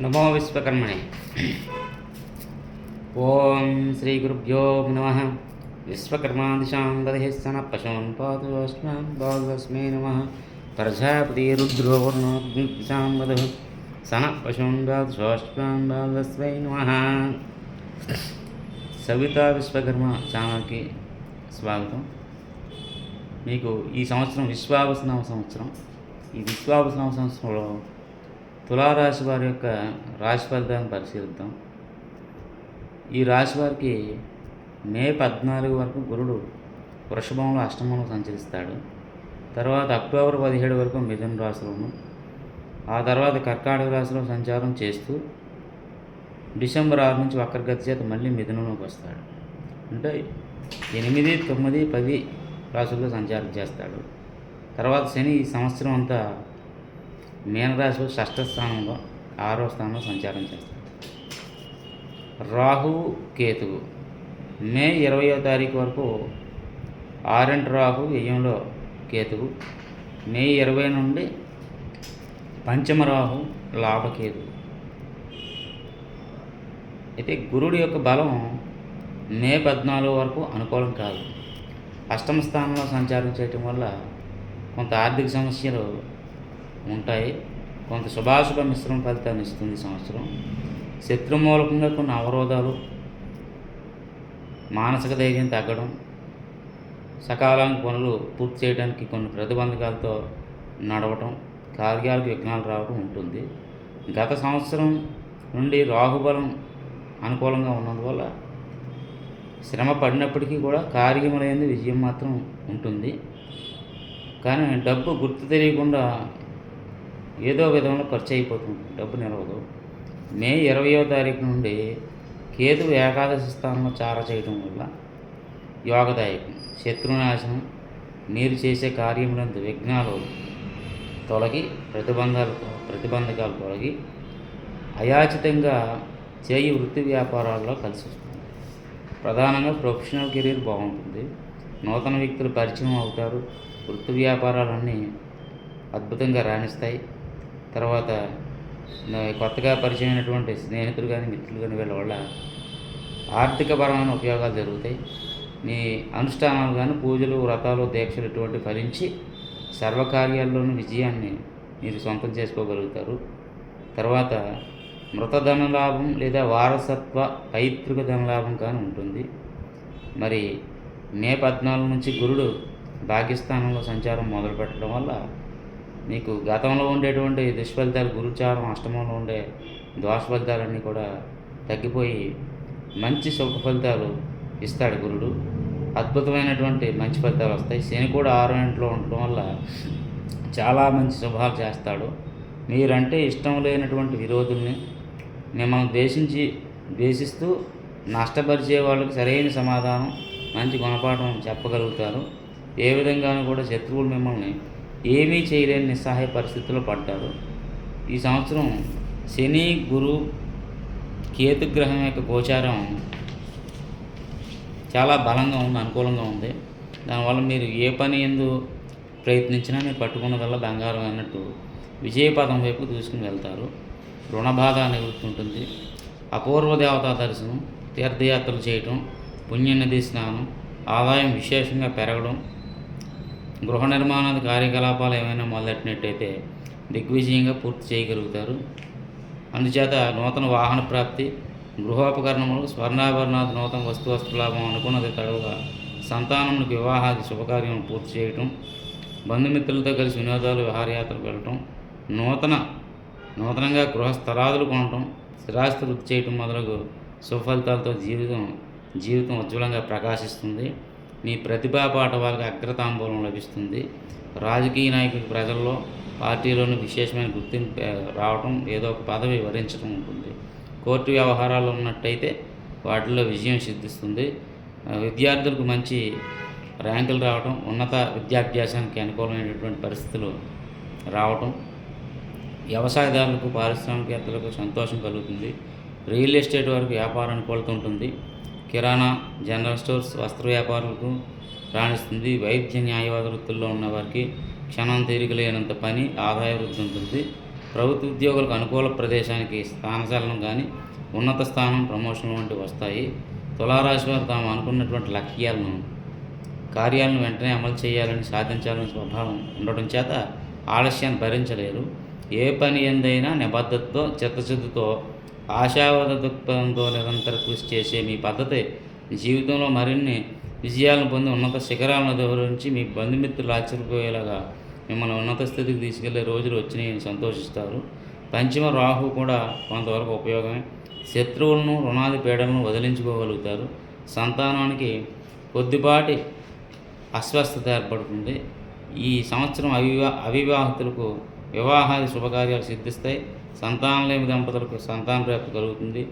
నమో విశ్వకర్మణే ఓం శ్రీ గురుభ్యో నమ విశ్వకర్మాదిశాం దధే సన పశూన్ పాదోస్మాన్ బాధస్మే నమ ప్రజాపతి రుద్రో వర్ణోదిశాం వధ సన పశూన్ బాధోస్మాన్ బాధస్మై నమ సవితా విశ్వకర్మ ఛానల్కి స్వాగతం మీకు ఈ సంవత్సరం విశ్వావసనామ సంవత్సరం ఈ విశ్వావసనామ సంవత్సరంలో తులారాశి వారి యొక్క రాశి ఫలితాన్ని పరిశీలిద్దాం. ఈ రాశి వారికి మే పద్నాలుగు వరకు గురుడు వృషభంలో అష్టమంలో సంచరిస్తాడు. తర్వాత అక్టోబర్ పదిహేడు వరకు మిథున రాశిలోను ఆ తర్వాత కర్కాటక రాశిలో సంచారం చేస్తూ డిసెంబర్ ఆరు నుంచి వక్రగతి చేత మళ్ళీ మిథునంలోకి వస్తాడు. అంటే ఎనిమిది తొమ్మిది పది రాశుల్లో సంచారం చేస్తాడు. తర్వాత శని ఈ సంవత్సరం అంతా మీనరాశిలో షష్ఠ స్థానంలో ఆరో స్థానంలో సంచారం చేస్తారు. రాహు కేతువు. మే ఇరవయో తారీఖు వరకు ఆరెంట్ రాహు వ్యయంలో కేతువు. మే ఇరవై నుండి పంచమ రాహు లాభకేతువు అయితే గురుడి యొక్క బలం మే పద్నాలుగు వరకు అనుకూలం కాదు. అష్టమ స్థానంలో సంచారం చేయటం వల్ల కొంత ఆర్థిక సమస్యలు ఉంటాయి. కొంత శుభాశుభ మిశ్రమ ఫలితాన్ని ఇస్తుంది సంవత్సరం. శత్రుమూలకంగా కొన్ని అవరోధాలు మానసిక ధైర్యం తగ్గడం సకాలానికి పనులు పూర్తి చేయడానికి కొన్ని ప్రతిబంధకాలతో నడవటం కార్యాలకు విఘ్నాలు రావడం ఉంటుంది. గత సంవత్సరం నుండి రాహుబలం అనుకూలంగా ఉన్నందువల్ల శ్రమ పడినప్పటికీ కూడా కార్యములైంది విజయం మాత్రం ఉంటుంది. కానీ డబ్బు గుర్తు తెలియకుండా ఏదో విధంగా ఖర్చు అయిపోతుంది. డబ్బు నిలవదు. మే ఇరవయో తారీఖు నుండి కేతు ఏకాదశి స్థానంలో చార చేయడం వల్ల యోగదాయకం. శత్రునాశనం మీరు చేసే కార్యములందు విఘ్నాలు తొలగి ప్రతిబంధాలు ప్రతిబంధకాలు తొలగి అయాచితంగా చేయి వృత్తి వ్యాపారాల్లో కలిసి వస్తుంది. ప్రధానంగా ప్రొఫెషనల్ కెరీర్ బాగుంటుంది. నూతన వ్యక్తులు పరిచయం అవుతారు. వృత్తి వ్యాపారాలన్నీ అద్భుతంగా రాణిస్తాయి. తర్వాత కొత్తగా పరిచయమైనటువంటి స్నేహితులు కానీ మిత్రులు కానీ వీళ్ళ వల్ల ఆర్థికపరమైన ఉపయోగాలు జరుగుతాయి. మీ అనుష్ఠానాలు కానీ పూజలు వ్రతాలు దీక్షలు ఇటువంటి ఫలించి సర్వకార్యాల్లోనూ విజయాన్ని మీరు సొంతం చేసుకోగలుగుతారు. తర్వాత మృత ధనలాభం లేదా వారసత్వ పైతృక ధనలాభం కానీ ఉంటుంది. మరి మే పద్నాలుగు నుంచి గురుడు భాగ్యస్థానంలో సంచారం మొదలుపెట్టడం వల్ల మీకు గతంలో ఉండేటువంటి దుష్ఫలితాలు గురుచారం అష్టమంలో ఉండే దోష ఫలితాలన్నీ కూడా తగ్గిపోయి మంచి సుఖ ఫలితాలు ఇస్తాడు గురుడు. అద్భుతమైనటువంటి మంచి ఫలితాలు వస్తాయి. శని కూడా ఆరో ఇంట్లో ఉండటం వల్ల చాలా మంచి శుభాలు చేస్తాడు. మీరంటే ఇష్టం లేనటువంటి విరోధుల్ని మిమ్మల్ని ద్వేషించి ద్వేషిస్తూ నష్టపరిచే వాళ్ళకి సరైన సమాధానం మంచి గుణపాఠం చెప్పగలుగుతారు. ఏ విధంగానూ కూడా శత్రువులు మిమ్మల్ని ఏమీ చేయలేని నిస్సహాయ పరిస్థితుల్లో పడ్డారు ఈ సంవత్సరం శని గురు కేతుగ్రహం యొక్క గోచారం చాలా బలంగా ఉంది అనుకూలంగా ఉంది. దానివల్ల మీరు ఏ పని ఎందు ప్రయత్నించినా మీరు పట్టుకున్నదల్లా బంగారం అన్నట్టు విజయపదం వైపు దూసుకుని వెళ్తారు. రుణబాధ నివృత్తి ఉంటుంది. అపూర్వ దేవతా దర్శనం తీర్థయాత్రలు చేయటం పుణ్యనది స్నానం ఆదాయం విశేషంగా పెరగడం గృహ నిర్మాణాది కార్యకలాపాలు ఏమైనా మొదలెట్టినట్టయితే దిగ్విజయంగా పూర్తి చేయగలుగుతారు. అందుచేత నూతన వాహన ప్రాప్తి గృహోపకరణములు స్వర్ణాభరణాది నూతన వస్తు వస్తులాభం అనుకున్నది తడవుగా సంతానములకు వివాహాది శుభకార్యం పూర్తి చేయటం బంధుమిత్రులతో కలిసి వినోదాలు విహారయాత్రకు వెళ్ళటం నూతన నూతనంగా గృహ స్థలాదులు కొనటం స్థిరాస్తి వృద్ధి చేయటం మొదలగు సుఫలితాలతో జీవితం జీవితం ఉజ్వలంగా ప్రకాశిస్తుంది. మీ ప్రతిభా పాట వారికి అగ్రతాంబూలం లభిస్తుంది. రాజకీయ నాయకులకు ప్రజల్లో పార్టీలోని విశేషమైన గుర్తింపు రావడం రావటం ఏదో ఒక పదవి వరించడం ఉంటుంది. కోర్టు వ్యవహారాలు ఉన్నట్టయితే వాటిల్లో విజయం సిద్ధిస్తుంది. విద్యార్థులకు మంచి ర్యాంకులు రావటం ఉన్నత విద్యాభ్యాసానికి అనుకూలమైనటువంటి పరిస్థితులు రావటం వ్యవసాయదారులకు పారిశ్రామికవేత్తలకు సంతోషం కలుగుతుంది. రియల్ ఎస్టేట్ వరకు వ్యాపార అనుకూలత ఉంటుంది కిరాణా జనరల్ స్టోర్స్ వస్త్ర వ్యాపారులకు రాణిస్తుంది. వైద్య న్యాయవాద వృత్తుల్లో ఉన్న వారికి క్షణం తీరిక లేనంత పని ఆదాయ వృద్ధి ఉంటుంది. ప్రభుత్వ ఉద్యోగులకు అనుకూల ప్రదేశానికి స్థానచలనం కానీ ఉన్నత స్థానం ప్రమోషన్ వంటివి వస్తాయి. తులారాశి వారు తాము అనుకున్నటువంటి లక్ష్యాలను కార్యాలను వెంటనే అమలు చేయాలని సాధించాలని స్వభావం ఉండడం చేత ఆలస్యాన్ని భరించలేరు. ఏ పని ఎందైనా నిబద్ధతతో చిత్తశుద్ధితో ఆశావాద దృక్పథంతో నిరంతర కృషి చేసే మీ పద్ధతి జీవితంలో మరిన్ని విజయాలను పొంది ఉన్నత శిఖరాలను వివరించి మీ బంధుమిత్రులు ఆశ్చర్యపోయేలాగా మిమ్మల్ని ఉన్నత స్థితికి తీసుకెళ్ళే రోజులు వచ్చినాయని సంతోషిస్తారు. పంచమ రాహు కూడా కొంతవరకు ఉపయోగమే. శత్రువులను రుణాది పీడలను వదిలించుకోగలుగుతారు. సంతానానికి కొద్దిపాటి అస్వస్థత ఏర్పడుతుంది. ఈ సంవత్సరం అవివా అవివాహితులకు వివాహాది శుభకార్యాలు సిద్ధిస్తాయి. సంతానం లేని దంపతులకు సంతాన ప్రాప్తి కలుగుతుంది.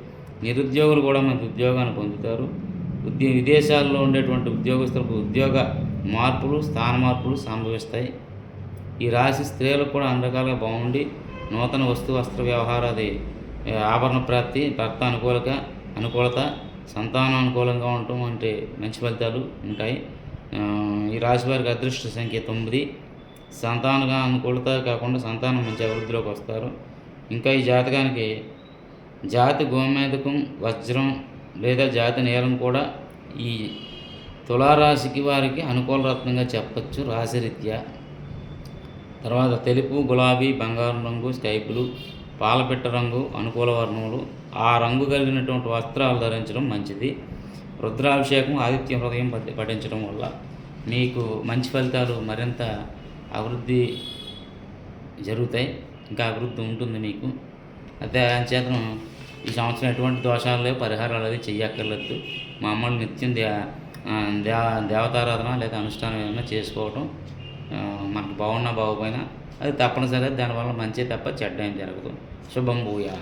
నిరుద్యోగులు కూడా మంచి ఉద్యోగాన్ని పొందుతారు. ఉద్య విదేశాల్లో ఉండేటువంటి ఉద్యోగస్తులకు ఉద్యోగ మార్పులు స్థాన మార్పులు సంభవిస్తాయి. ఈ రాశి స్త్రీలకు కూడా అన్ని రకాలుగా బాగుండి నూతన వస్తు వస్త్ర వ్యవహారాది ఆభరణ ప్రాప్తి భర్త అనుకూలక అనుకూలత సంతానం అనుకూలంగా ఉండటం వంటి మంచి ఫలితాలు ఉంటాయి. ఈ రాశి వారికి అదృష్ట సంఖ్య తొమ్మిది. సంతానంగా అనుకూలత కాకుండా సంతానం మంచి అభివృద్ధిలోకి వస్తారు. ఇంకా ఈ జాతకానికి జాతి గోమేధకం వజ్రం లేదా జాతి నేలం కూడా ఈ తులారాశికి వారికి అనుకూల రత్నంగా చెప్పచ్చు రాశిరీత్యా. తర్వాత తెలుపు గులాబీ బంగారం రంగు స్కై బ్లూ పాలపిట్ట రంగు అనుకూల వర్ణములు. ఆ రంగు కలిగినటువంటి వస్త్రాలు ధరించడం మంచిది. రుద్రాభిషేకం ఆదిత్య హృదయం పఠించడం వల్ల మీకు మంచి ఫలితాలు మరింత అభివృద్ధి జరుగుతాయి ఇంకా అభివృద్ధి ఉంటుంది మీకు. అదే అంచేతను ఈ సంవత్సరం ఎటువంటి దోషాలు లేవు పరిహారాలు అది చెయ్యక్కర్లేదు. మామూలు నిత్యం దే ఆ, దే దేవతారాధన లేదా అనుష్ఠానం ఏమైనా చేసుకోవటం మనకు బాగున్నా బాగుపోయినా అది తప్పనిసరిగా దానివల్ల మంచి తప్ప చెడ్డ ఏం జరగదు. శుభం భూయా.